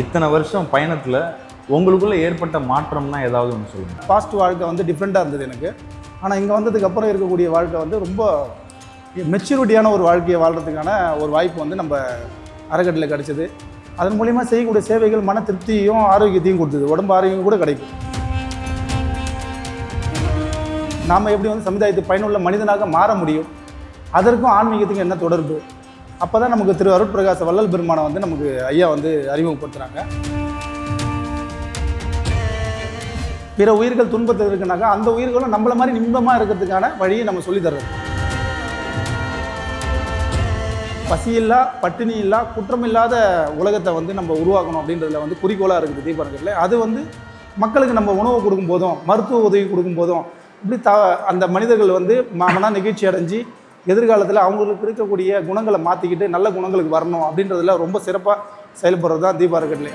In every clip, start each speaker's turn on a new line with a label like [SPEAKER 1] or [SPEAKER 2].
[SPEAKER 1] இத்தனை வருஷம் பயணத்தில் உங்களுக்குள்ளே ஏற்பட்ட மாற்றம்னா ஏதாவது ஒன்று சொல்லுங்கள்
[SPEAKER 2] பாஸ்ட் வாழ்க்கை வந்து டிஃப்ரெண்ட்டாக இருந்தது எனக்கு. ஆனால் இங்கே வந்ததுக்கப்புறம் இருக்கக்கூடிய வாழ்க்கை வந்து ரொம்ப மெச்சூரிட்டியான ஒரு வாழ்க்கையை வாழ்கிறதுக்கான ஒரு வாய்ப்பு வந்து நம்ம அறக்கட்டளையில் கிடச்சிது. அதன் மூலிமா செய்யக்கூடிய சேவைகள் மன திருப்தியும் ஆரோக்கியத்தையும் கொடுத்தது. உடம்பு ஆரோக்கியம் கூட கிடைக்கும். நாம் எப்படி வந்து சமுதாயத்துக்கு பயனுள்ள மனிதனாக மாற முடியும்? அதற்கும் ஆன்மீகத்துக்கும் என்ன தொடர்பு? அப்போ தான் நமக்கு திரு அருட்பிரகாச வள்ளல் பெருமானை வந்து நமக்கு ஐயா வந்து அறிமுகப்படுத்துகிறாங்க பிற உயிர்கள் துன்பத்தில் இருக்குனாக்கா அந்த உயிர்களும் நம்மள மாதிரி நிம்பமாக இருக்கிறதுக்கான வழியை நம்ம சொல்லி தர்றது. பசியில்லா பட்டினி இல்லா குற்றமில்லாத உலகத்தை வந்து நம்ம உருவாக்கணும் அப்படின்றதுல வந்து குறிக்கோளாக இருக்குது தீபனத்தில் அது வந்து மக்களுக்கு நம்ம உணவு கொடுக்கும் போதும் மருத்துவ உதவி கொடுக்கும் போதும் இப்படி த அந்த மனிதர்கள் வந்து ம- மன நெகிழ்ச்சி அடைஞ்சு எதிர்காலத்தில் அவங்களுக்கு இருக்கக்கூடிய குணங்களை மாற்றிக்கிட்டு நல்ல குணங்களுக்கு வரணும் அப்படின்றதுல ரொம்ப சிறப்பாக செயல்படுறது தான் தீபா அறக்கட்டளை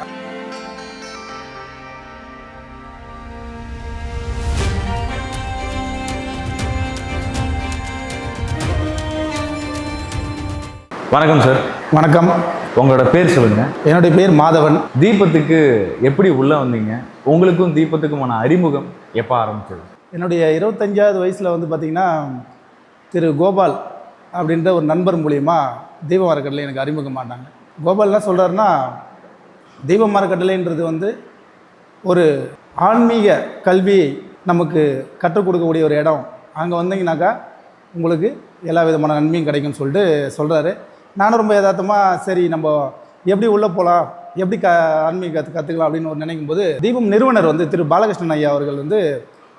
[SPEAKER 1] வணக்கம் சார்.
[SPEAKER 2] வணக்கம்.
[SPEAKER 1] உங்களோட பேர் சொல்லுங்கள்
[SPEAKER 2] என்னுடைய பேர் மாதவன்.
[SPEAKER 1] தீபத்துக்கு எப்படி உள்ளே வந்தீங்க? உங்களுக்கும் தீபத்துக்குமான அறிமுகம் எப்போ ஆரம்பிச்சது?
[SPEAKER 2] என்னுடைய இருபத்தஞ்சாவது வயசில் வந்து பார்த்திங்கன்னா திரு கோபால் அப்படின்ற ஒரு நண்பர் மூலியமா தெய்வ மரக்கட்டளை எனக்கு அறிமுகமாட்டாங்க கோபால் என்ன சொல்கிறாருன்னா தெய்வ மரக்கட்டளைன்றது வந்து ஒரு ஆன்மீக கல்வியை நமக்கு கற்றுக் கொடுக்கக்கூடிய ஒரு இடம். அங்கே வந்தீங்கன்னாக்கா உங்களுக்கு எல்லா விதமான நன்மையும் கிடைக்கும்னு சொல்லிட்டு சொல்கிறாரு நானும் ரொம்ப யதார்த்தமாக சரி நம்ம எப்படி உள்ளே போகலாம் எப்படி க ஆன்மீக கற்று கற்றுக்கலாம் அப்படின்னு ஒரு நினைக்கும் போது தீபம் நிறுவனர் வந்து திரு பாலகிருஷ்ணன் ஐயா அவர்கள் வந்து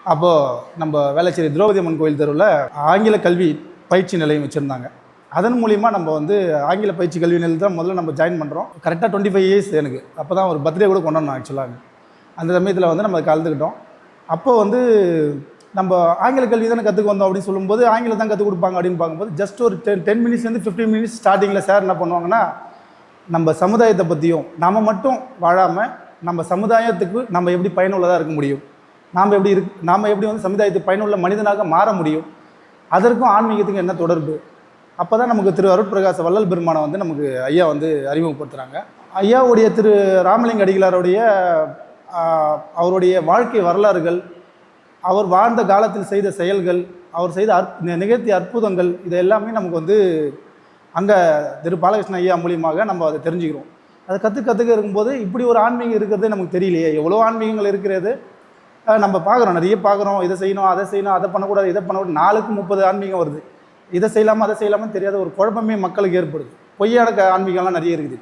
[SPEAKER 2] அப்போது நம்ம வேளச்சேரி திரௌபதி அம்மன் கோயில் தெருவில் ஆங்கில கல்வி பயிற்சி நிலையம் வச்சுருந்தாங்க. அதன் மூலிமா நம்ம வந்து ஆங்கில பயிற்சி கல்வி நிலையத்தில் தான் முதல்ல நம்ம ஜாயின் பண்ணுறோம் கரெக்டாக டுவெண்ட்டி ஃபைவ் இயர்ஸ் எனக்கு. அப்போ தான் ஒரு பர்த்டே கூட கொண்டாடணும் ஆக்சுவலாக அந்த சமயத்தில் வந்து நம்ம கலந்துக்கிட்டோம். அப்போ வந்து நம்ம ஆங்கில கல்வி தானே கற்றுக்க வந்தோம் அப்படின்னு சொல்லும்போது ஆங்கிலம் தான் கற்றுக் கொடுப்பாங்க அப்படின்னு பார்க்கும்போது ஜஸ்ட் ஒரு டென் டென் மினிட்ஸ்லேருந்து ஃபிஃப்டீன் மினிட்ஸ் ஸ்டார்டிங்கில் சார் என்ன பண்ணுவாங்கன்னா நம்ம சமுதாயத்தை பற்றியும் நம்ம மட்டும் வாழாமல் நம்ம சமுதாயத்துக்கு நம்ம எப்படி பயனுள்ளதாக இருக்க முடியும்? நாம் எப்படி இரு நாம் எப்படி வந்து சமுதாயத்துக்கு பயனுள்ள மனிதனாக மாற முடியும்? அதற்கும் ஆன்மீகத்துக்கும் என்ன தொடர்பு? அப்போ தான் நமக்கு திரு அருட்பிரகாச வள்ளல் பெருமானை வந்து நமக்கு ஐயா வந்து அறிமுகப்படுத்துகிறாங்க ஐயாவுடைய திரு ராமலிங்க அடிகளாருடைய அவருடைய வாழ்க்கை வரலாறுகள் அவர் வாழ்ந்த காலத்தில் செய்த செயல்கள் அவர் செய்த அற் நிகழ்த்திய அற்புதங்கள் இது எல்லாமே நமக்கு வந்து அங்கே திரு பாலகிருஷ்ண ஐயா மூலியமாக நம்ம அதை தெரிஞ்சுக்கிறோம். அதை கற்று கற்றுக்க இருக்கும்போது இப்படி ஒரு ஆன்மீகம் இருக்கிறது நமக்கு தெரியலையே. எவ்வளோ ஆன்மீகங்கள் இருக்கிறது? நம்ம பார்க்குறோம் நிறைய பார்க்குறோம். இதை செய்யணும் அதை செய்யணும் அதை பண்ணக்கூடாது இதை பண்ணக்கூடாது. நாளுக்கு முப்பது ஆன்மீகம் வருது. இதை செய்யலாமல் அதை செய்யலாமல் தெரியாத ஒரு குழப்பமே மக்களுக்கு ஏற்படுது. பொய்யான ஆன்மீகம்லாம் நிறைய இருக்குது.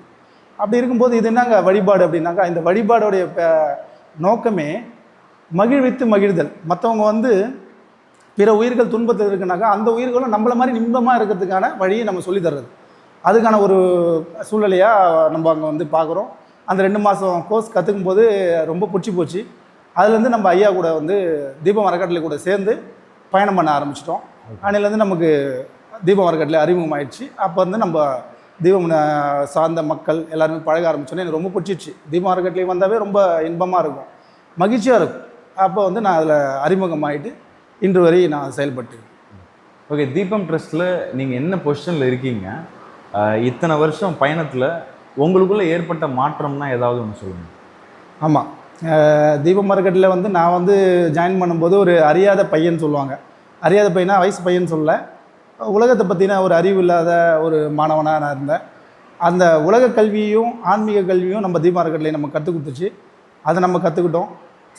[SPEAKER 2] அப்படி இருக்கும்போது இது என்னங்க வழிபாடு அப்படின்னாக்கா இந்த வழிபாடுடைய நோக்கமே மகிழ்வித்து மகிழ்தல். மற்றவங்க வந்து பிற உயிர்கள் துன்பத்தில் இருக்குனாக்கா அந்த உயிர்களும் நம்மளை மாதிரி நிம்பமாக இருக்கிறதுக்கான வழியை நம்ம சொல்லி தர்றது. அதுக்கான ஒரு சூழ்நிலையாக நம்ம அங்கே வந்து பார்க்குறோம். அந்த ரெண்டு மாதம் கோர்ஸ் கற்றுக்கும் போது ரொம்ப பிடிச்சி போச்சு. அதுலேருந்து நம்ம ஐயா கூட வந்து தீபம் அறக்கட்டளை கூட சேர்ந்து பயணம் பண்ண ஆரம்பிச்சிட்டோம். அன்னிலேருந்து நமக்கு தீபம் அறக்கட்டளை அறிமுகம் ஆயிடுச்சு அப்போ வந்து நம்ம தீபம் சார்ந்த மக்கள் எல்லாருமே பழக ஆரம்பிச்சோன்னே எனக்கு ரொம்ப பிடிச்சிச்சு தீபம் அறக்கட்டளை வந்தாவே ரொம்ப இன்பமாக இருக்கும். மகிழ்ச்சியாக இருக்கும். அப்போ வந்து நான் அதில் அறிமுகமாயிட்டு இன்று வரை நான் செயல்பட்டு
[SPEAKER 1] ஓகே தீபம் ட்ரஸ்ட்டில் நீங்கள் என்ன பொசிஷனில் இருக்கீங்க? இத்தனை வருஷம் பயணத்தில் உங்களுக்குள்ள ஏற்பட்ட மாற்றம்னா ஏதாவது ஒன்று சொல்லுங்கள்
[SPEAKER 2] ஆமாம் தீப மார்க்கெட்டில் வந்து நான் வந்து ஜாயின் பண்ணும்போது ஒரு அறியாத பையன் சொல்லுவாங்க. அறியாத பையனா வயசு பையன் சொல்ல. உலகத்தை பற்றின ஒரு அறிவு இல்லாத ஒரு மாணவனாக நான் இருந்தேன். அந்த உலக கல்வியும் ஆன்மீக கல்வியும் நம்ம தீப மார்க்கெட்டில் நம்ம கற்றுக் கொடுத்துச்சு. அதை நம்ம கற்றுக்கிட்டோம்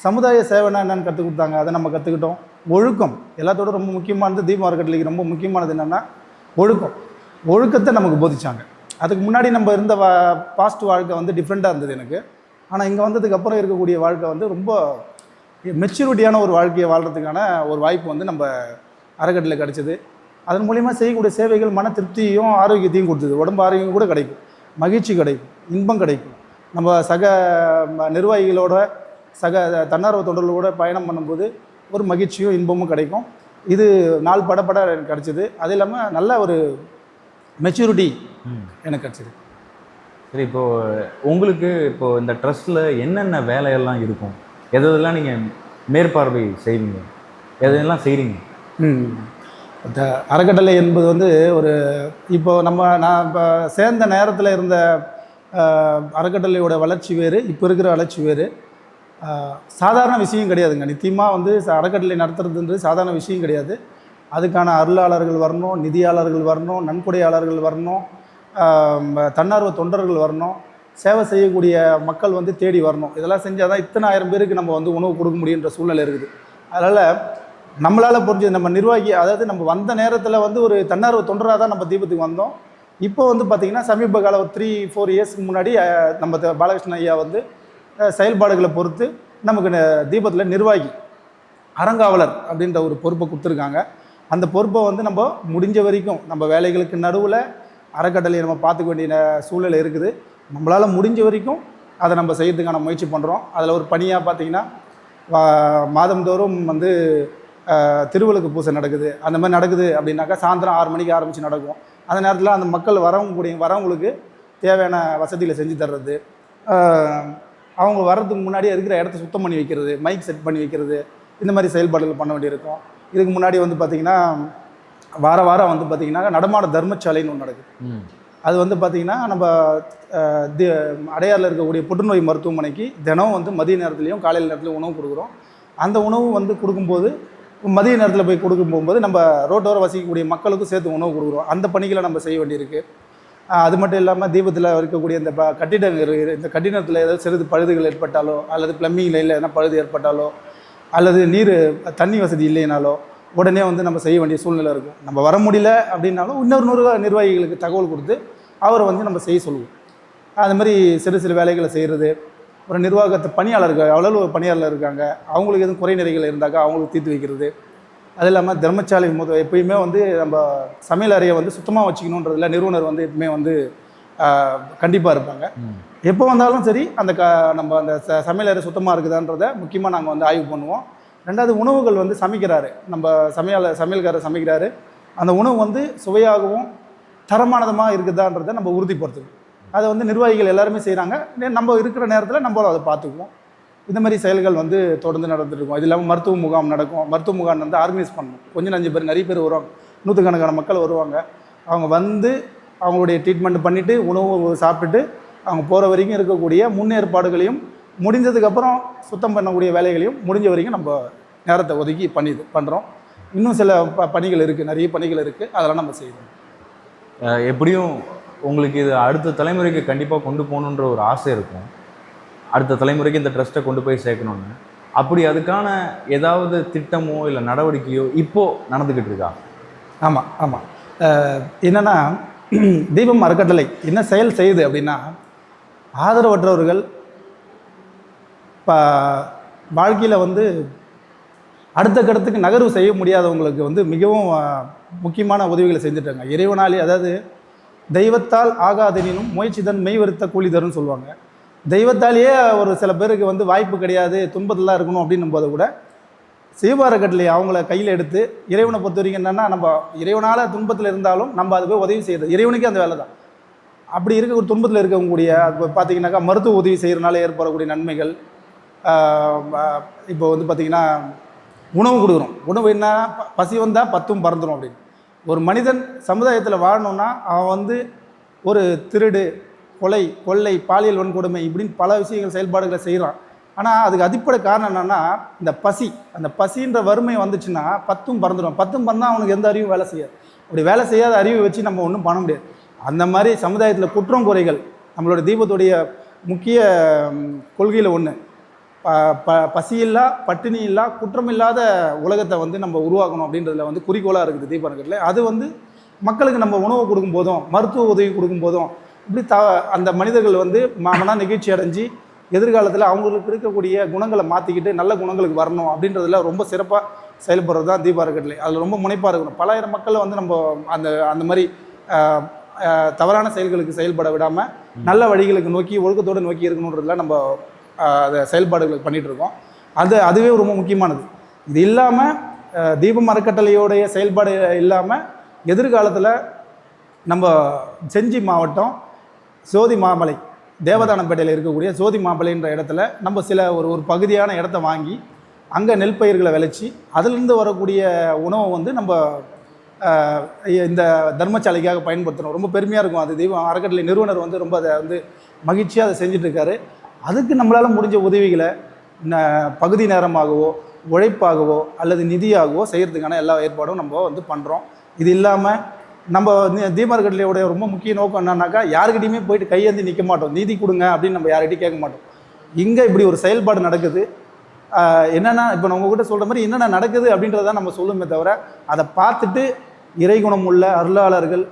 [SPEAKER 2] சமுதாய சேவைனா என்னென்னு கற்றுக் கொடுத்தாங்க. அதை நம்ம கற்றுக்கிட்டோம் ஒழுக்கம் எல்லாத்தோட ரொம்ப முக்கியமானது தீப மார்க்கெட்லேக்கு ரொம்ப முக்கியமானது என்னென்னா ஒழுக்கம். ஒழுக்கத்தை நமக்கு போதிச்சாங்க. அதுக்கு முன்னாடி நம்ம இருந்த வா பாஸ்ட் வாழ்க்கை வந்து டிஃப்ரெண்ட்டாக இருந்தது எனக்கு. ஆனால் இங்கே வந்ததுக்கு அப்புறம் இருக்கக்கூடிய வாழ்க்கை வந்து ரொம்ப மெச்சூரிட்டியான ஒரு வாழ்க்கையை வாழ்கிறதுக்கான ஒரு வாய்ப்பு வந்து நம்ம அறக்கட்டளையில் கிடச்சிது. அதன் மூலிமா செய்யக்கூடிய சேவைகள் மன திருப்தியும் ஆரோக்கியத்தையும் கொடுத்தது. உடம்பு ஆரோக்கியம் கூட கிடைக்கும். மகிழ்ச்சி கிடைக்கும். இன்பம் கிடைக்கும். நம்ம சக நிர்வாகிகளோட சக தன்னார்வ தொண்டர்களோட பயணம் பண்ணும்போது ஒரு மகிழ்ச்சியும் இன்பமும் கிடைக்கும். இது நாள் படப்பட எனக்கு கிடச்சிது. அது இல்லாமல் நல்ல ஒரு மெச்சூரிட்டி எனக்கு கிடச்சிது.
[SPEAKER 1] சரி இப்போ உங்களுக்கு இப்போ இந்த ட்ரஸ்ட்டில் என்னென்ன வேலையெல்லாம் இருக்கும்? எது எதெல்லாம் நீங்கள் மேற்பார்வை செய்வீங்க? எதெல்லாம் செய்கிறீங்க
[SPEAKER 2] ம். இந்த அறக்கட்டளை என்பது வந்து ஒரு இப்போ நம்ம நான் இப்போ சேர்ந்த நேரத்தில் இருந்த அறக்கட்டளையோட வளர்ச்சி வேறு இப்போ இருக்கிற வளர்ச்சி வேறு. சாதாரண விஷயம் கிடையாதுங்க. நித்தியமாக வந்து அறக்கட்டளை நடத்துறதுன்றது சாதாரண விஷயம் கிடையாது. அதுக்கான அருளாளர்கள் வரணும் நிதியாளர்கள் வரணும் நன்கொடையாளர்கள் வரணும் தன்னார்வ தொண்டர்கள் வரணும். சேவை செய்யக்கூடிய மக்கள் வந்து தேடி வரணும். இதெல்லாம் செஞ்சால் தான் இத்தனை ஆயிரம் பேருக்கு நம்ம வந்து உணவு கொடுக்க முடியுன்ற சூழ்நிலை இருக்குது. அதனால் நம்மளால் புரிஞ்சது நம்ம நிர்வாகி அதாவது நம்ம வந்த நேரத்தில் வந்து ஒரு தன்னார்வ தொண்டராக தான் நம்ம தீபத்துக்கு வந்தோம். இப்போ வந்து பார்த்திங்கன்னா சமீப காலம் ஒரு த்ரீ ஃபோர் இயர்ஸ்க்கு முன்னாடி நம்ம த- பாலகிருஷ்ண ஐயா வந்து செயல்பாடுகளை பொறுத்து நமக்கு ந- தீபத்தில் நிர்வாகி அறங்காவலர் அப்படின்ற ஒரு பொறுப்பை கொடுத்துருக்காங்க. அந்த பொறுப்பை வந்து நம்ம முடிஞ்ச வரைக்கும் நம்ம வேலைகளுக்கு நடுவில் அறக்கட்டளையை நம்ம பார்த்துக்க வேண்டிய சூழ்நிலை இருக்குது. நம்மளால் முடிஞ்ச வரைக்கும் அதை நம்ம செய்யறதுக்கான முயற்சி பண்ணுறோம் அதில் ஒரு பணியாக பார்த்தீங்கன்னா மாதந்தோறும் வந்து திருவிளக்கு பூசை நடக்குது. அந்த மாதிரி நடக்குது அப்படின்னாக்கா சாயந்தரம் ஆறு மணிக்கு ஆரம்பித்து நடக்கும். அந்த நேரத்தில் அந்த மக்கள் வரவங்க கூடிய வரவங்களுக்கு தேவையான வசதிகளை செஞ்சு தர்றது. அவங்க வர்றதுக்கு முன்னாடியே இருக்கிற இடத்த சுத்தம் பண்ணி வைக்கிறது மைக் செட் பண்ணி வைக்கிறது இந்த மாதிரி செயல்பாடுகள் பண்ண வேண்டியிருக்கும். இதுக்கு முன்னாடி வந்து பார்த்திங்கன்னா வார வாரம் வந்து பார்த்திங்கன்னா நடமாட தர்மசாலைன்னு ஒன்று நடக்குது. அது வந்து பார்த்திங்கன்னா நம்ம அடையாறில் இருக்கக்கூடிய புற்றுநோய் மருத்துவமனைக்கு தினம் வந்து மதிய நேரத்துலையும் காலையில் நேரத்துலையும் உணவு கொடுக்குறோம். அந்த உணவு வந்து கொடுக்கும்போது மதிய நேரத்தில் போய் கொடுக்கும் போகும்போது நம்ம ரோட்டோர வசிக்கக்கூடிய மக்களுக்கும் சேர்த்து உணவு கொடுக்குறோம். அந்த பணிகளை நம்ம செய்ய வேண்டியிருக்கு. அது மட்டும் இல்லாமல் தீபத்தில் இருக்கக்கூடிய இந்த ப- கட்டிடங்கள் இந்த கட்டிடத்தில் ஏதாவது சிறிது பழுதுகள் ஏற்பட்டாலோ அல்லது பிளம்பிங் லைனில் எதனா பழுது ஏற்பட்டாலோ அல்லது நீர் தண்ணி வசதி இல்லைனாலோ உடனே வந்து நம்ம செய்ய வேண்டிய சூழ்நிலை இருக்கும். நம்ம வர முடியல அப்படின்னாலும் இன்னொரு நூறு நிர்வாகிகளுக்கு தகவல் கொடுத்து அவரை வந்து நம்ம செய்ய சொல்லுவோம். அது மாதிரி சிறு சிறு வேலைகளை செய்கிறது ஒரு நிர்வாகத்தை பணியாளர்கள் அவ்வளோ ஒரு பணியாளர் இருக்காங்க. அவங்களுக்கு எதுவும் குறை நிறைகள் இருந்தாக்கா அவங்களுக்கு தீர்த்து வைக்கிறது. அது இல்லாமல் தர்மசாலை முத எப்பயுமே வந்து நம்ம சமையல் அறையை வந்து சுத்தமாக வச்சுக்கணுன்றதுல நிறுவனர் வந்து எப்பவுமே வந்து கண்டிப்பாக இருப்பாங்க. எப்போ வந்தாலும் சரி அந்த க நம்ம அந்த ச சமையல் அறை சுத்தமாக இருக்குதான்றத முக்கியமாக நாங்கள் வந்து ஆய்வு பண்ணுவோம். ரெண்டாவது உணவுகள் வந்து சமைக்கிறாரு. நம்ம சமையல் சமையல்காரர் சமைக்கிறாரு. அந்த உணவு வந்து சுவையாகவும் தரமானதமாக இருக்குதான்றதை நம்ம உறுதிப்படுத்தணும் அதை வந்து நிர்வாகிகள் எல்லாருமே செய்கிறாங்க நம்ம இருக்கிற நேரத்தில் நம்ம அதை பார்த்துக்குவோம். இந்த மாதிரி செயல்கள் வந்து தொடர்ந்து நடந்துருக்கும் இது இல்லாமல் மருத்துவ முகாம் நடக்கும். மருத்துவ முகாம் வந்து ஆர்கனைஸ் பண்ணணும் கொஞ்சம் நஞ்சு பேர் நிறைய பேர் வருவாங்க. நூற்றுக்கணக்கான மக்கள் வருவாங்க. அவங்க வந்து அவங்களுடைய ட்ரீட்மெண்ட் பண்ணிவிட்டு உணவு சாப்பிட்டுட்டு அவங்க போகிற வரைக்கும் இருக்கக்கூடிய முன்னேற்பாடுகளையும் முடிஞ்சதுக்கப்புறம் சுத்தம் பண்ணக்கூடிய வேலைகளையும் முடிஞ்ச வரைக்கும் நம்ம நேரத்தை ஒதுக்கி பண்ணி பண்ணுறோம் இன்னும் சில ப பணிகள் இருக்குது நிறைய பணிகள் இருக்குது அதெல்லாம் நம்ம
[SPEAKER 1] அஹ் எப்படியும் உங்களுக்கு இது அடுத்த தலைமுறைக்கு கண்டிப்பாக கொண்டு போகணுன்ற ஒரு ஆசை இருக்கும். அடுத்த தலைமுறைக்கு இந்த ட்ரஸ்ட்டை கொண்டு போய் சேர்க்கணும்னு. அப்படி அதுக்கான ஏதாவது திட்டமோ இல்லை நடவடிக்கையோ இப்போ நடந்துக்கிட்டு இருக்கா?
[SPEAKER 2] ஆமாம் ஆமாம் என்னென்னா தீபம் அறக்கட்டளை. என்ன செயல் செய்யுது அப்படின்னா ஆதரவற்றவர்கள் இப்போ வாழ்க்கையில் வந்து அடுத்த கட்டத்துக்கு நகர்வு செய்ய முடியாதவங்களுக்கு வந்து மிகவும் முக்கியமான உதவிகளை செஞ்சுட்டாங்க. இறைவனாலே அதாவது தெய்வத்தால் ஆகாதெனினும் முயற்சி தன் மெய் வருத்த கூலி தரும்னு சொல்லுவாங்க. தெய்வத்தாலேயே ஒரு சில பேருக்கு வந்து வாய்ப்பு கிடையாது துன்பத்தில் இருக்கணும் அப்படின்னும் போது கூட சிவபாரக்கட்டிலே அவங்கள கையில் எடுத்து இறைவனை பொறுத்த வரைக்கும் என்னென்னா நம்ம இறைவனால் துன்பத்தில் இருந்தாலும் நம்ம அது போய் உதவி செய்கிறது இறைவனுக்கே அந்த வேலை தான் அப்படி இருக்க ஒரு துன்பத்தில் இருக்கக்கூடிய இப்போ பார்த்தீங்கன்னாக்கா மருத்துவ உதவி செய்கிறனால ஏற்படக்கூடிய நன்மைகள் இப்போ வந்து பார்த்திங்கன்னா உணவு கொடுக்குறோம். உணவு என்ன? ப- பசி வந்தால் பத்தும் பறந்துடும் அப்படின்னு. ஒரு மனிதன் சமுதாயத்தில் வாழணும்னா அவன் வந்து ஒரு திருடு கொலை கொள்ளை பாலியல் வன்கொடுமை இப்படின்னு பல விஷயங்கள் செயல்பாடுகளை செய்கிறான் ஆனால் அதுக்கு அடிப்படை காரணம் என்னென்னா இந்த பசி. அந்த பசின்ற வறுமை வந்துச்சுன்னா பத்தும் பறந்துடும் பத்தும் பறந்தால் அவனுக்கு எந்த அறிவும் வேலை செய்யாது. அப்படி வேலை செய்யாத அறிவை வச்சு நம்ம ஒன்றும் பண்ண முடியாது. அந்த மாதிரி சமுதாயத்தில் குற்றம் குறைகள் நம்மளோட தீபத்துடைய முக்கிய கொள்கையில் ஒன்று ப பசியில்லா பட்டினி இல்லா குற்றமில்லாத உலகத்தை வந்து நம்ம உருவாக்கணும் அப்படின்றதுல வந்து குறிக்கோளாக இருக்குது தீபனகரில் அது வந்து மக்களுக்கு நம்ம உணவு கொடுக்கும் போதும் மருத்துவ உதவி கொடுக்கும் போதும் இப்படி த அந்த மனிதர்கள் வந்து மன நெகிழ்ச்சி அடைஞ்சு எதிர்காலத்தில் அவங்களுக்கு இருக்கக்கூடிய குணங்களை மாற்றிக்கிட்டு நல்ல குணங்களுக்கு வரணும் அப்படின்றதுல ரொம்ப சிறப்பாக செயல்படுறது தான் தீப அறக்கட்டளை அதில் ரொம்ப முனைப்பாக இருக்கணும். பலாயிரம் மக்களை வந்து நம்ம அந்த அந்த மாதிரி தவறான செயல்களுக்கு செயல்பட விடாமல் நல்ல வழிகளுக்கு நோக்கி ஒழுக்கத்தோடு நோக்கி இருக்கணுன்றதுல நம்ம அதை செயல்பாடுகள் பண்ணிகிட்டு இருக்கோம் அது அதுவே ரொம்ப முக்கியமானது. இது இல்லாமல் தீபம் அறக்கட்டளையோடைய செயல்பாடு இல்லாமல் எதிர்காலத்தில் நம்ம செஞ்சி மாவட்டம் சோதி மாமலை தேவதானப்பேட்டையில் இருக்கக்கூடிய சோதி மாமலைன்ற இடத்துல நம்ம சில ஒரு ஒரு பகுதியான இடத்த வாங்கி அங்கே நெல் பயிர்களை விளைச்சி அதிலிருந்து வரக்கூடிய உணவை வந்து நம்ம இந்த தர்மசாலைக்காக பயன்படுத்துகிறோம் ரொம்ப பெருமையாக இருக்கும். அது தெய்வம் அறக்கட்டளை நிறுவனர் வந்து ரொம்ப அதை வந்து மகிழ்ச்சியாக அதை செஞ்சிட்ருக்காரு. அதுக்கு நம்மளால் முடிஞ்ச உதவிகளை ந- பகுதி நேரமாகவோ உழைப்பாகவோ அல்லது நிதியாகவோ செய்கிறதுக்கான எல்லா ஏற்பாடும் நம்ம வந்து பண்ணுறோம் இது இல்லாமல் நம்ம வந்து ரொம்ப முக்கிய நோக்கம் என்னன்னாக்கா யாருக்கிட்டையுமே போயிட்டு கையேந்தி நிற்க மாட்டோம். நீதி கொடுங்க அப்படின்னு நம்ம யார்கிட்டையும் கேட்க மாட்டோம். இங்கே இப்படி ஒரு செயல்பாடு நடக்குது. என்னென்னா இப்போ நான் உங்ககிட்ட சொல்கிற மாதிரி என்னென்ன நடக்குது அப்படின்றத நம்ம சொல்லுமே தவிர அதை பார்த்துட்டு இறைகுணம் உள்ள அருளாளர்கள்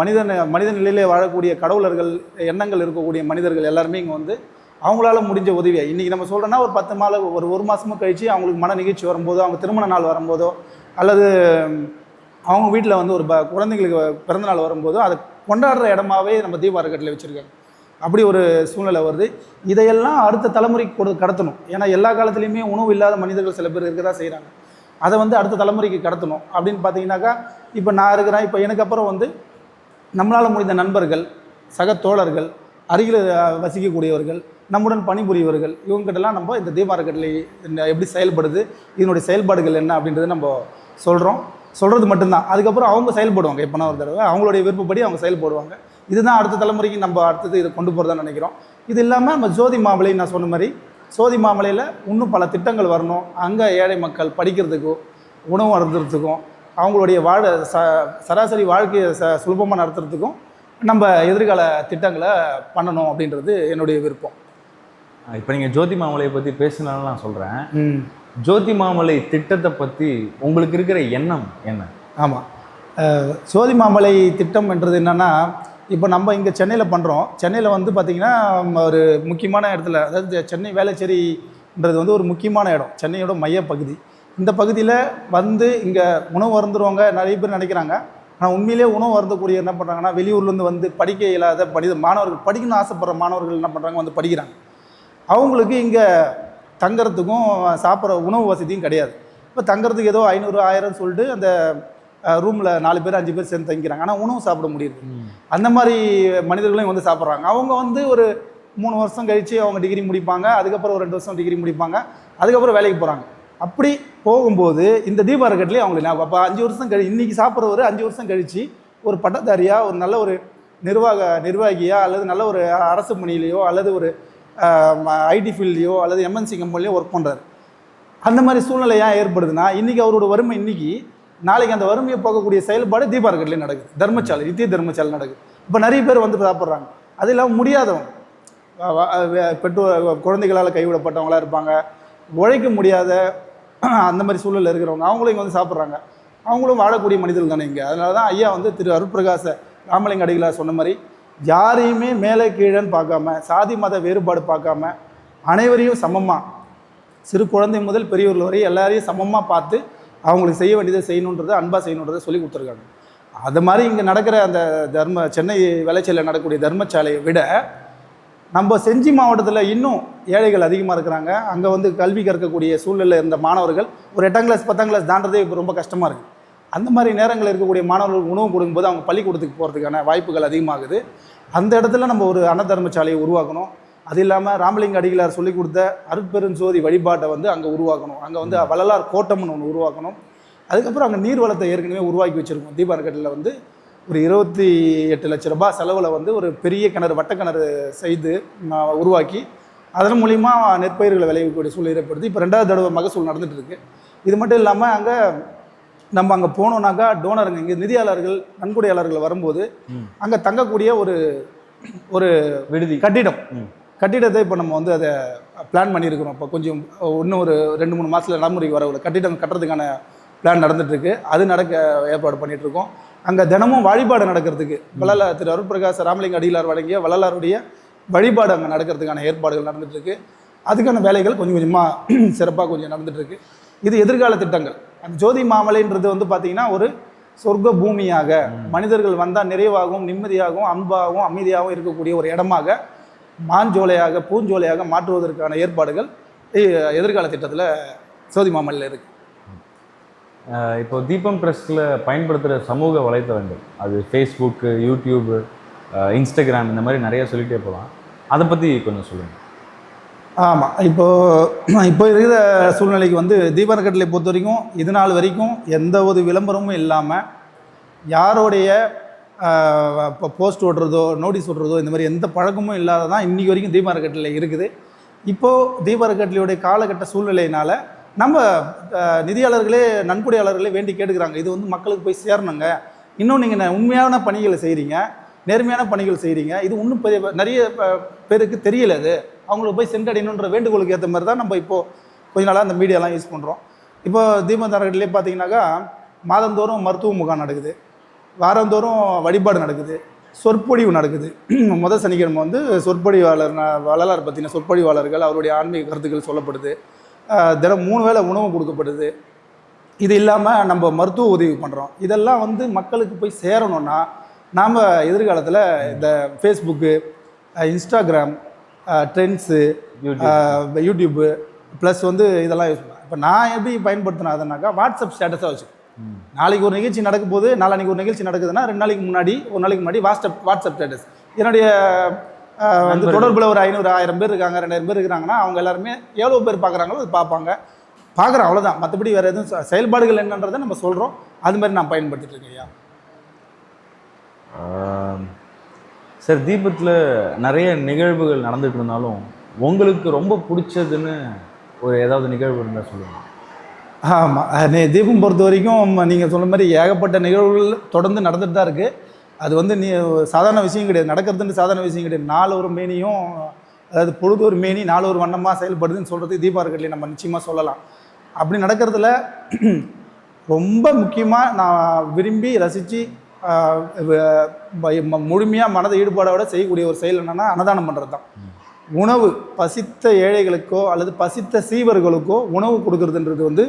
[SPEAKER 2] மனிதன் மனித நிலையிலே வாழக்கூடிய கடவுளர்கள் எண்ணங்கள் இருக்கக்கூடிய மனிதர்கள் எல்லாருமே இங்கே வந்து அவங்களால முடிஞ்ச உதவியை இன்றைக்கி நம்ம சொல்கிறோன்னா ஒரு பத்து மாலை ஒரு ஒரு மாதமும் கழித்து அவங்களுக்கு மன நிகழ்ச்சி வரும்போதோ அவங்க திருமண நாள் வரும்போதோ அல்லது அவங்க வீட்டில் வந்து ஒரு ப குழந்தைங்களுக்கு பிறந்தநாள் வரும்போதோ அதை கொண்டாடுற இடமாவே நம்ம தீப அறக்கட்டளை வச்சுருக்காங்க. அப்படி ஒரு சூழ்நிலை வருது. இதையெல்லாம் அடுத்த தலைமுறைக்கு கொடு கடத்தணும். ஏன்னா எல்லா காலத்துலேயுமே உணவு இல்லாத மனிதர்கள் சில பேர் இருக்க தான் செய்கிறாங்க அதை வந்து அடுத்த தலைமுறைக்கு கடத்தணும். அப்படின்னு பார்த்தீங்கன்னாக்கா இப்போ நான் இருக்கிறேன் இப்போ எனக்கு அப்புறம் வந்து நம்மளால் முடிந்த நண்பர்கள் சக தோழர்கள் அருகில் வசிக்கக்கூடியவர்கள் நம்முடன் பணிபுரியவர்கள் இவங்ககிட்டலாம் நம்ம இந்த தீபாரக்கட்டளை இந்த எப்படி செயல்படுது இதனுடைய செயல்பாடுகள் என்ன அப்படின்றத நம்ம சொல்கிறோம் சொல்கிறது மட்டும்தான். அதுக்கப்புறம் அவங்க செயல்படுவாங்க. எப்போனா ஒரு தடவை அவங்களுடைய விருப்பப்படி அவங்க செயல்படுவாங்க. இதுதான் அடுத்த தலைமுறைக்கு நம்ம அடுத்தது இதை கொண்டு போகிறதான்னு நினைக்கிறோம். இது இல்லாமல் நம்ம ஜோதி மாமலை நான் சொன்ன மாதிரி சோதி மாமலையில் இன்னும் பல திட்டங்கள் வரணும். அங்கே ஏழை மக்கள் படிக்கிறதுக்கும் உணவு அருந்துறதுக்கும் அவங்களுடைய வாழ ச சராசரி வாழ்க்கையை ச சுலபமாக நடத்துறதுக்கும் நம்ம எதிர்கால திட்டங்களை பண்ணணும் அப்படின்றது என்னுடைய விருப்பம்.
[SPEAKER 1] இப்போ நீங்கள் ஜோதி மாமலையை பற்றி பேசினாலும் நான் சொல்கிறேன்
[SPEAKER 2] ம்.
[SPEAKER 1] ஜோதி மாமலை திட்டத்தை பற்றி உங்களுக்கு இருக்கிற எண்ணம் என்ன?
[SPEAKER 2] ஆமாம் சோதி மாமலை திட்டம் என்றது என்னென்னா இப்போ நம்ம இங்கே சென்னையில் பண்ணுறோம் சென்னையில் வந்து பார்த்திங்கன்னா ஒரு முக்கியமான இடத்துல அதாவது சென்னை வேளச்சேரின்றது வந்து ஒரு முக்கியமான இடம். சென்னையோட மையப்பகுதி. இந்த பகுதியில் வந்து இங்கே உணவு அருந்துருவாங்க நிறைய பேர் நினைக்கிறாங்க. ஆனால் உண்மையிலேயே உணவு அருந்தக்கூடிய என்ன பண்ணுறாங்கன்னா வெளியூர்லேருந்து வந்து படிக்க இயலாத படித மாணவர்கள் படிக்கணும்னு ஆசைப்படுற மாணவர்கள் என்ன பண்ணுறாங்க வந்து படிக்கிறாங்க. அவங்களுக்கு இங்கே தங்குறதுக்கும் சாப்பிட்ற உணவு வசதியும் கிடையாது. இப்போ தங்குறதுக்கு ஏதோ ஐநூறு ஆயிரம் சொல்லிட்டு அந்த ரூமில் நாலு பேர் அஞ்சு பேர் சேர்ந்து தங்கிக்கிறாங்க. ஆனால் உணவு சாப்பிட முடியுது அந்த மாதிரி மனிதர்களும் வந்து சாப்பிட்றாங்க. அவங்க வந்து ஒரு மூணு வருஷம் கழித்து அவங்க டிகிரி முடிப்பாங்க. அதுக்கப்புறம் ஒரு ரெண்டு வருஷம் டிகிரி முடிப்பாங்க. அதுக்கப்புறம் வேலைக்கு போகிறாங்க அப்படி போகும்போது இந்த தீப அறக்கட்டளையும் அவங்களுக்கு ஞாபகம் அப்போ அஞ்சு வருஷம் கழி இன்றைக்கி சாப்பிட்றவர் அஞ்சு வருஷம் கழித்து ஒரு பட்டதாரியாக ஒரு நல்ல ஒரு நிர்வாக நிர்வாகியா அல்லது நல்ல ஒரு அரசு பணியிலையோ அல்லது ஒரு ஐடி ஃபீல்ட்லையோ அல்லது எம்என்சி கம்பெனிலையோ ஒர்க் பண்ணுறாரு அந்த மாதிரி சூழ்நிலை ஏன் ஏற்படுதுன்னா இன்றைக்கி அவரோட வறுமை இன்னைக்கு நாளைக்கு அந்த வறுமையை போக்கக்கூடிய செயல்பாடு தீபார்கட்லேயும் நடக்குது. தர்மசாலை நித்திய தர்மசாலை நடக்குது. இப்போ நிறைய பேர் வந்து சாப்பிட்றாங்க. அது இல்லாமல் முடியாதவங்க. பெற்றோர் குழந்தைகளால் கைவிடப்பட்டவங்களா இருப்பாங்க. உழைக்க முடியாத அந்த மாதிரி சூழலில் இருக்கிறவங்க அவங்களும் இங்கே வந்து சாப்பிட்றாங்க. அவங்களும் வாழக்கூடிய மனிதர்கள் தானே இங்கே. அதனால தான் ஐயா வந்து திரு அருட்பிரகாச ராமலிங்க அடிகளார் சொன்ன மாதிரி யாரையுமே மேலே கீழேன்னு பார்க்காம சாதி மத வேறுபாடு பார்க்காம அனைவரையும் சமமாக சிறு குழந்தை முதல் பெரியவர்கள் வரை எல்லாரையும் சமமாக பார்த்து அவங்களுக்கு செய்ய வேண்டியதை செய்யணுன்றதை அன்பாக செய்யணுன்றதை சொல்லி கொடுத்துருக்காங்க. அது மாதிரி இங்கே நடக்கிற அந்த தர்ம சென்னை விளைச்சலில் நடக்கக்கூடிய தர்மசாலையை விட நம்ம செஞ்சி மாவட்டத்தில் இன்னும் ஏழைகள் அதிகமாக இருக்கிறாங்க. அங்கே வந்து கல்வி கற்கக்கூடிய சூழ்நிலை இருந்த மாணவர்கள் ஒரு எட்டாம் கிளாஸ் பத்தாம் கிளாஸ் தாண்டதே இப்போ ரொம்ப கஷ்டமாக இருக்குது அந்த மாதிரி நேரங்களில் இருக்கக்கூடிய மாணவர்களுக்கு உணவு கொடுக்கும்போது அவங்க பள்ளிக்கூடத்துக்கு போகிறதுக்கான வாய்ப்புகள் அதிகமாகுது. அந்த இடத்துல நம்ம ஒரு அன்னதர்மசாலையை உருவாக்கணும். அது இல்லாமல் ராமலிங்க அடிகளார் சொல்லிக் கொடுத்த அருட்பெருஞ்சோதி வழிபாட்டை வந்து அங்கே உருவாக்கணும். அங்கே வந்து வள்ளலார் கோட்டம்னு ஒன்று உருவாக்கணும். அதுக்கப்புறம் அங்கே நீர் வளத்தை ஏற்கனவே உருவாக்கி வச்சுருக்கோம். தீபாரக்கட்டில் வந்து ஒரு இருபத்தி எட்டு லட்ச ரூபாய் செலவில் வந்து ஒரு பெரிய கிணறு வட்டக்கிணறு செய்து உருவாக்கி அதன் மூலிமா நெற்பயிர்களை விளைவிக்கக்கூடிய சூழல் ஏற்படுத்தி இப்போ ரெண்டாவது தடவை மகசூல் நடந்துட்டு இருக்கு. இது மட்டும் இல்லாமல் அங்கே நம்ம அங்கே போனோம்னாக்கா டோனருங்க இங்கே நிதியாளர்கள் நன்கொடையாளர்கள் வரும்போது. அங்கே தங்கக்கூடிய ஒரு ஒரு
[SPEAKER 1] விடுதி.
[SPEAKER 2] கட்டிடம். கட்டிடத்தை இப்போ நம்ம வந்து அதை பிளான் பண்ணியிருக்கிறோம். இப்போ கொஞ்சம் இன்னும் ஒரு ரெண்டு மூணு மாதத்தில் நடைமுறைக்கு வர ஒரு கட்டிடம் கட்டுறதுக்கான பிளான் நடந்துட்டுருக்கு. அது நடக்க ஏற்பாடு பண்ணிட்டு இருக்கோம் அங்கே தினமும் வழிபாடு நடக்கிறதுக்கு வள்ளலா திரு அருட்பிரகாச ராமலிங்க அடிகளார் வழங்கிய வள்ளலாருடைய வழிபாடு அங்கே நடக்கிறதுக்கான ஏற்பாடுகள் நடந்துட்டுருக்கு. அதுக்கான வேலைகள் கொஞ்சம் கொஞ்சமாக சிறப்பாக கொஞ்சம் நடந்துட்டுருக்கு. இது எதிர்கால திட்டங்கள். அந்த ஜோதி மாமலைன்றது வந்து பார்த்திங்கன்னா ஒரு சொர்க்க பூமியாக மனிதர்கள் வந்தால் நிறைவாகவும் நிம்மதியாகவும் அன்பாகவும் அமைதியாகவும் இருக்கக்கூடிய ஒரு இடமாக மாஞ்சோலையாக பூஞ்சோலையாக மாற்றுவதற்கான ஏற்பாடுகள் எதிர்கால திட்டத்தில் சோதி மாமல்லில் இருக்குது
[SPEAKER 1] அஹ் இப்போ தீபம் ட்ரஸ்ட்டில் பயன்படுத்துகிற சமூக வலைத்தளங்கள் அது ஃபேஸ்புக்கு யூடியூபு அஹ் இன்ஸ்டாகிராம் இந்த மாதிரி நிறைய சொல்லிட்டே போகலாம். அதை பற்றி கொஞ்சம் சொல்லுங்கள்
[SPEAKER 2] ஆமாம் இப்போ இப்போ இருக்கிற சூழ்நிலைக்கு வந்து தீபாரக்கட்டளை பொறுத்த வரைக்கும் இது நாள் வரைக்கும் எந்த ஒரு விளம்பரமும் இல்லாமல் யாருடைய இப்போ போஸ்ட் ஓட்டுறதோ நோட்டீஸ் ஓட்டுறதோ இந்த மாதிரி எந்த பழக்கமும் இல்லாததான் இன்றைக்கி வரைக்கும் தீபாரக்கட்டளை இருக்குது. இப்போது தீபாரக்கட்டளையுடைய காலகட்ட சூழ்நிலையினால் நம்ம நிதியாளர்களே நன்கொடையாளர்களே வேண்டி கேட்டுக்கிறாங்க. இது வந்து மக்களுக்கு போய் சேரணுங்க. இன்னும் நீங்கள் உண்மையான பணிகளை செய்கிறீங்க நேர்மையான பணிகள் செய்கிறீங்க இது இன்னும் பெரிய நிறைய பேருக்கு தெரியல அது. அவங்களுக்கு போய் சென்றடையணுன்ற வேண்டுகோளுக்கு ஏற்ற மாதிரி தான் நம்ம இப்போது கொஞ்ச நாளாக அந்த மீடியாலாம் யூஸ் பண்ணுறோம் இப்போ தீபந்தாரர்களே பார்த்தீங்கன்னாக்கா மாதந்தோறும் மருத்துவ முகாம் நடக்குது. வாரந்தோறும் வழிபாடு நடக்குது. சொற்பொழிவு நடக்குது. முதல் சனிக்கிழமை வந்து சொற்பொழிவாளர் வள்ளலார் பற்றின சொற்பொழிவாளர்கள் அவருடைய ஆன்மீக கருத்துக்கள் சொல்லப்படுது. தினம் மூணு வேளை உணவு கொடுக்கப்படுது. இது இல்லாமல் நம்ம மருத்துவ உதவி பண்ணுறோம் இதெல்லாம் வந்து மக்களுக்கு போய் சேரணும்னா நாம் எதிர்காலத்தில் இந்த Facebook Instagram trends YouTube plus வந்து இதெல்லாம் யூஸ் பண்ணேன் இப்போ நான் எப்படி பயன்படுத்தினேன் அதனாக்கா வாட்ஸ்அப் ஸ்டேட்டஸாக வச்சு நாளைக்கு ஒரு நிகழ்ச்சி நடக்கும் போது நாளைக்கு ஒரு நிகழ்ச்சி நடக்குதுன்னா ரெண்டு நாளைக்கு முன்னாடி ஒரு நாளைக்கு முன்னாடி வாட்ஸ்அப் வாட்ஸ்அப் ஸ்டேட்டஸ். என்னுடைய வந்து. தொடர்பில் ஒரு ஐநூறு ஆயிரம் பேர் இருக்காங்க ரெண்டாயிரம் பேர் இருக்கிறாங்கன்னா அவங்க எல்லாருமே எவ்வளோ பேர் பார்க்குறாங்களோ அது பார்ப்பாங்க பார்க்குறோம் அவ்வளோதான் மற்றபடி வேறு எதுவும் செயல்பாடுகள் என்னன்றதை நம்ம சொல்கிறோம் அது மாதிரி நான் பயன்படுத்திட்டு இருக்கேன் ஐயா.
[SPEAKER 1] சார் தீபத்தில் நிறைய நிகழ்வுகள் நடந்துட்டு இருந்தாலும் உங்களுக்கு ரொம்ப பிடிச்சதுன்னு ஒரு ஏதாவது நிகழ்வு இருந்தால் சொல்லுங்கள்
[SPEAKER 2] ஆமாம் தீபம் பொறுத்த வரைக்கும் நீங்கள் சொன்ன மாதிரி ஏகப்பட்ட நிகழ்வுகள் தொடர்ந்து நடந்துட்டு தான் இருக்குது அது வந்து நீ சாதாரண விஷயம் கிடையாது. நடக்கிறதுன்னு சாதாரண விஷயம் கிடையாது. நாலு ஒரு மேனியும் அதாவது பொழுது ஒரு மேனி நாலு ஒரு வண்ணமாக செயல்படுதுன்னு சொல்கிறது தீபாவளி நம்ம நிச்சயமாக சொல்லலாம். அப்படி நடக்கிறதுல ரொம்ப முக்கியமாக நான் விரும்பி ரசித்து முழுமையாக மனதை ஈடுபாடோட செய்யக்கூடிய ஒரு செயல் என்னென்னா அன்னதானம் பண்ணுறது தான் உணவு பசித்த ஏழைகளுக்கோ அல்லது பசித்த சீவர்களுக்கோ உணவு கொடுக்கறதுன்றது வந்து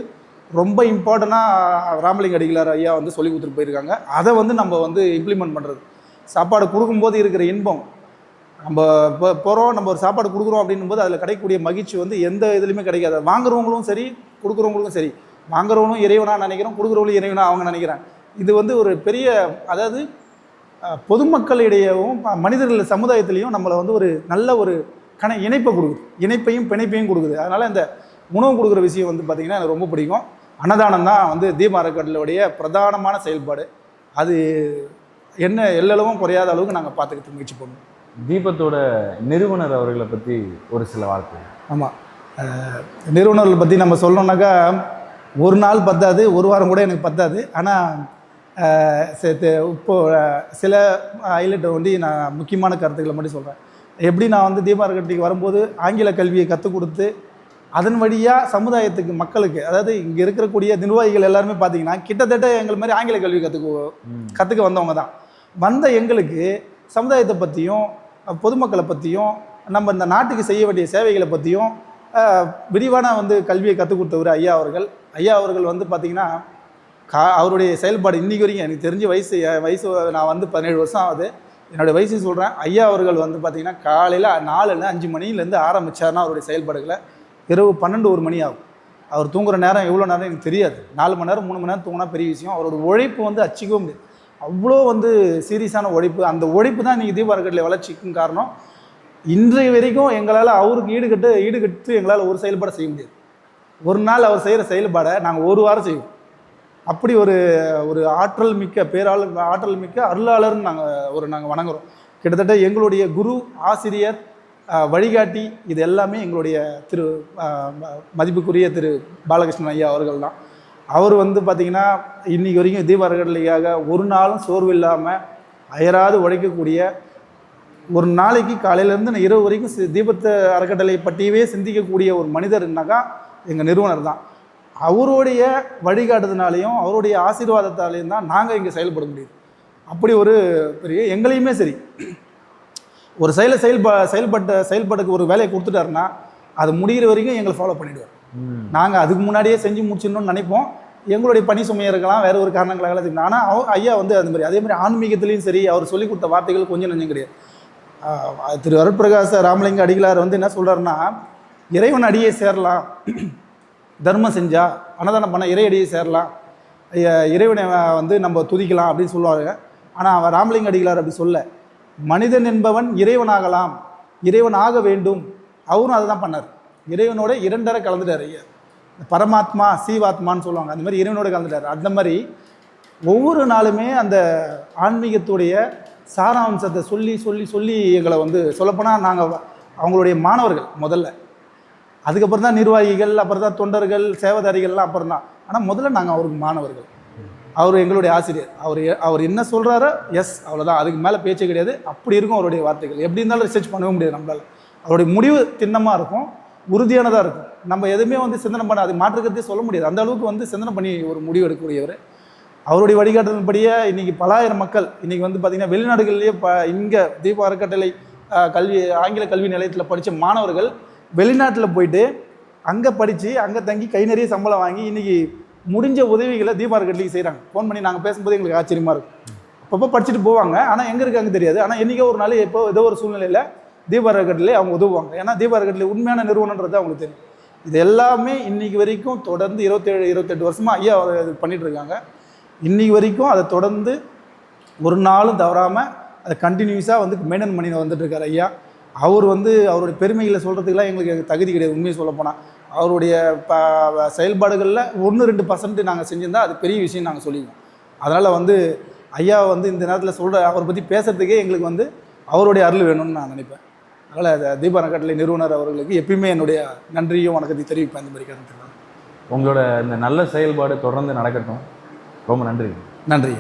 [SPEAKER 2] ரொம்ப இம்பார்ட்டண்ட்டாக ராமலிங்க அடிகளார் ஐயா வந்து சொல்லி கொடுத்துட்டு போயிருக்காங்க. அதை வந்து நம்ம வந்து இம்ப்ளிமெண்ட் பண்ணுறது சாப்பாடு கொடுக்கும்போது இருக்கிற இன்பம். நம்ம இப்போ போகிறோம் நம்ம ஒரு சாப்பாடு கொடுக்குறோம் அப்படின்னும் போது அதில் கிடைக்கக்கூடிய மகிழ்ச்சி வந்து எந்த இதுலையுமே கிடைக்காது. வாங்குறவங்களும் சரி கொடுக்குறவங்களுக்கும் சரி. வாங்குறவனும் இறைவனாக நினைக்கிறோம் கொடுக்குறவங்களும் இறைவனாக அவங்க நினைக்கிறாங்க. இது வந்து ஒரு பெரிய அதாவது பொதுமக்களிடையவும் மனிதர்கள் சமுதாயத்திலையும் நம்மளை வந்து ஒரு நல்ல ஒரு கண இணைப்பை கொடுக்குது. இணைப்பையும் பிணைப்பையும் கொடுக்குது. அதனால் இந்த உணவு கொடுக்குற விஷயம் வந்து பார்த்திங்கன்னா எனக்கு ரொம்ப பிடிக்கும். அன்னதானம் தான் வந்து தீப அறக்கட்டளையுடைய பிரதானமான செயல்பாடு. அது என்ன எல்லளவும் குறையாத அளவுக்கு நாங்கள் பார்த்துக்கிட்டு முயற்சி பண்ணுவோம்.
[SPEAKER 1] தீபத்தோட நிறுவனர் அவர்களை பற்றி ஒரு சில வார்த்தை.
[SPEAKER 2] ஆமாம் நிறுவனர்கள் பற்றி நம்ம சொல்லணுன்னாக்கா ஒரு நாள் பத்தாது ஒரு வாரம் கூட எனக்கு பத்தாது. ஆனால் இப்போ அஹ், சில ஹைலைட்டை வந்து நான் முக்கியமான கருத்துக்களை மட்டும் சொல்கிறேன் எப்படி நான் வந்து தீபாவளிக்கு வரும்போது ஆங்கில கல்வியை கற்றுக் கொடுத்து அதன் வழியாக சமுதாயத்துக்கு மக்களுக்கு அதாவது இங்கே இருக்கக்கூடிய நிர்வாகிகள் எல்லாருமே பார்த்தீங்கன்னா கிட்டத்தட்ட எங்கள் மாதிரி ஆங்கில கல்வி கற்றுக்கு கற்றுக்க வந்தவங்க தான். வந்த எங்களுக்கு சமுதாயத்தை பற்றியும் பொதுமக்களை பற்றியும் நம்ம இந்த நாட்டுக்கு செய்ய வேண்டிய சேவைகளை பற்றியும் விரிவான வந்து கல்வியை கற்றுக் கொடுத்தவர் ஐயா அவர்கள். ஐயா அவர்கள் வந்து பார்த்திங்கன்னா கா அவருடைய செயல்பாடு இன்றைக்கி வரைக்கும் எனக்கு தெரிஞ்ச வயசு வயசு நான் வந்து பதினேழு வருஷம் ஆகுது. என்னுடைய வயசு சொல்கிறேன் ஐயா அவர்கள் வந்து பார்த்திங்கன்னா காலையில் நாலுல அஞ்சு மணிலேருந்து ஆரம்பித்தார்னா அவருடைய செயல்பாடுகளை. இரவு பன்னெண்டு ஒரு மணி ஆகும். அவர் தூங்குற நேரம் எவ்வளோ நேரம் எனக்கு தெரியாது. நாலு மணி நேரம் மூணு மணி நேரம் தூங்கினா பெரிய விஷயம். அவரோட உழைப்பு வந்து அச்சிக்கவே முடியாது. அவ்வளோ வந்து சீரியஸான உழைப்பு. அந்த உழைப்பு தான் இன்றைக்கி தீபாரக்கட்டில் வளர்ச்சிக்கும் காரணம். இன்றைய வரைக்கும் எங்களால் அவருக்கு ஈடுகட்டு ஈடுகட்டு எங்களால் ஒரு செயல்பாடை செய்ய முடியாது. ஒரு நாள் அவர் செய்கிற செயல்பாடை நாங்கள் ஒரு வாரம் செய்வோம். அப்படி ஒரு ஒரு ஆற்றல் மிக்க பேராள ஆற்றல் மிக்க அருளாளர்னு நாங்கள் ஒரு நாங்கள் வணங்குறோம். கிட்டத்தட்ட எங்களுடைய குரு ஆசிரியர் வழிகாட்டி இது எல்லாமே எங்களுடைய திரு ம- மதிப்புக்குரிய திரு பாலகிருஷ்ணன் ஐயா அவர்கள் தான் அவர் வந்து பார்த்திங்கன்னா இன்றைக்கி வரைக்கும் தீபாரகடலையாக ஒரு நாளும் சோர்வு இல்லாமல் அயராது உழைக்கக்கூடிய ஒரு நாளைக்கு காலையிலேருந்து நான் இரவு வரைக்கும் தீபத்தை அறக்கட்டளை பற்றியவே சிந்திக்கக்கூடிய ஒரு மனிதர்னாக்கா எங்கள் நிறுவனர் தான். அவருடைய வழிகாட்டுதனாலையும் அவருடைய ஆசீர்வாதத்தாலேயும் தான் நாங்கள் இங்கே செயல்பட முடியுது. அப்படி ஒரு பெரிய எங்களையுமே சரி. ஒரு செயலை செயல்ப செயல்பட்ட செயல்படுக்கு ஒரு வேலையை கொடுத்துட்டாருன்னா அது முடிகிற வரைக்கும் எங்களை ஃபாலோ பண்ணிடுவார். நாங்கள் அதுக்கு முன்னாடியே செஞ்சு முடிச்சிடணும்னு நினைப்போம். எங்களுடைய பணி சுமையாக இருக்கலாம் வேற ஒரு காரணங்களாக இருக்கலாம் ஆனால் அவ ஐயா வந்து அந்த மாதிரி அதே மாதிரி ஆன்மீகத்துலேயும் சரி அவர் சொல்லிக் கொடுத்த வார்த்தைகள் கொஞ்சம் நஞ்சம் கிடையாது. திரு அருட்பிரகாச ராமலிங்க அடிகளார் வந்து என்ன சொல்றாருன்னா இறைவன் அடியே சேரலாம். தர்மம் செஞ்சா அன்னதானம் பண்ண இறை அடியே சேரலாம். இறைவனை வந்து நம்ம துதிக்கலாம் அப்படின்னு சொல்லுவாங்க. ஆனால் அவன் ராமலிங்க அடிகளார் அப்படி சொல்ல. மனிதன் என்பவன் இறைவனாகலாம் இறைவன் ஆக வேண்டும். அவரும் அதை தான் பண்ணார். இறைவனோட இரண்டரை கலந்துட்டார். ஐயா பரமாத்மா சீவாத்மான்னு சொல்லுவாங்க. அந்த மாதிரி இறைவனோட கலந்துட்டார். அந்த மாதிரி ஒவ்வொரு நாளுமே அந்த ஆன்மீகத்துடைய சாராம்சத்தை சொல்லி சொல்லி சொல்லி எங்களை வந்து சொல்லப்போனால் நாங்கள் அவங்களுடைய மாணவர்கள் முதல்ல. அதுக்கப்புறம் தான் நிர்வாகிகள் அப்புறம் தான் தொண்டர்கள் சேவதாரிகள்லாம் அப்புறம் தான் ஆனால் முதல்ல நாங்கள் அவருக்கு மாணவர்கள். அவர் எங்களுடைய ஆசிரியர். அவர் அவர் என்ன சொல்கிறாரோ எஸ் அவ்வளோதான் அதுக்கு மேலே பேச்சே கிடையாது. அப்படி இருக்கும் அவருடைய வார்த்தைகள். எப்படி இருந்தாலும் ரிசர்ச் பண்ணவே முடியாது நம்மளால். அவருடைய முடிவு திண்ணமாக இருக்கும் உறுதியானதாக இருக்கும். நம்ம எதுவுமே வந்து சிந்தனை பண்ண அது மாற்றுக்கிறதே சொல்ல முடியாது. அந்த அளவுக்கு வந்து சிந்தனை பண்ணி ஒரு முடிவு எடுக்கக்கூடியவர். அவருடைய வழிகாட்டுதல்படியே இன்றைக்கி பலாயிரம் மக்கள் இன்றைக்கி வந்து பார்த்திங்கன்னா வெளிநாடுகள்லேயே ப இங்கே தீப அறக்கட்டளை கல்வி ஆங்கில கல்வி நிலையத்தில் படித்த மாணவர்கள் வெளிநாட்டில் போயிட்டு அங்கே படித்து அங்கே தங்கி கை நிறைய சம்பளம் வாங்கி இன்றைக்கி முடிஞ்ச உதவிகளை தீபா அறக்கட்டளைக்கு செய்கிறாங்க ஃபோன் பண்ணி நாங்கள் பேசும்போது எங்களுக்கு ஆச்சரியமாக இருக்கும் அப்பப்போ படிச்சுட்டு போவாங்க. ஆனால் எங்கே இருக்காங்க தெரியாது. ஆனால் என்றைக்கோ ஒரு நாள் எப்போ ஏதோ ஒரு சூழ்நிலையில் தீப அறக்கட்டளை அவங்க உதவுவாங்க. ஏன்னா தீப அறக்கட்டளை உண்மையான நிறுவனன்றது அவங்களுக்கு தெரியும். இது எல்லாமே இன்னைக்கு வரைக்கும் தொடர்ந்து இருபத்தேழு இருபத்தெட்டு வருஷமாக ஐயா இது பண்ணிகிட்டு இருக்காங்க. இன்னைக்கு வரைக்கும் அதை தொடர்ந்து ஒரு நாளும் தவறாமல் அதை கண்டினியூஸாக வந்து மெயின்டைன் பண்ணி வந்துட்டுருக்கார் ஐயா. அவர் வந்து அவருடைய பெருமைகளை சொல்கிறதுக்கெல்லாம் எங்களுக்கு தகுதி கிடையாது. உண்மையை சொல்லப்போனால் அவருடைய ப செயல்பாடுகளில் ஒன்று ரெண்டு பர்சன்ட் நாங்கள் செஞ்சிருந்தா அது பெரிய விஷயம் நாங்கள் சொல்லிக்குவோம் அதனால் வந்து ஐயா வந்து இந்த நேரத்தில் சொல்கிற அவரை பற்றி பேசுகிறதுக்கே எங்களுக்கு வந்து அவருடைய அருள் வேணும்னு நான் நினைப்பேன். அதனால் தீப அறக்கட்டளை நிறுவனர் அவர்களுக்கு எப்பயுமே என்னுடைய நன்றியும் வணக்கத்தையும் தெரிவிப்பேன் இந்த மாதிரி கருத்துக்கள்
[SPEAKER 1] உங்களோட இந்த நல்ல செயல்பாடு தொடர்ந்து நடக்கட்டும். ரொம்ப நன்றி.
[SPEAKER 2] நன்றி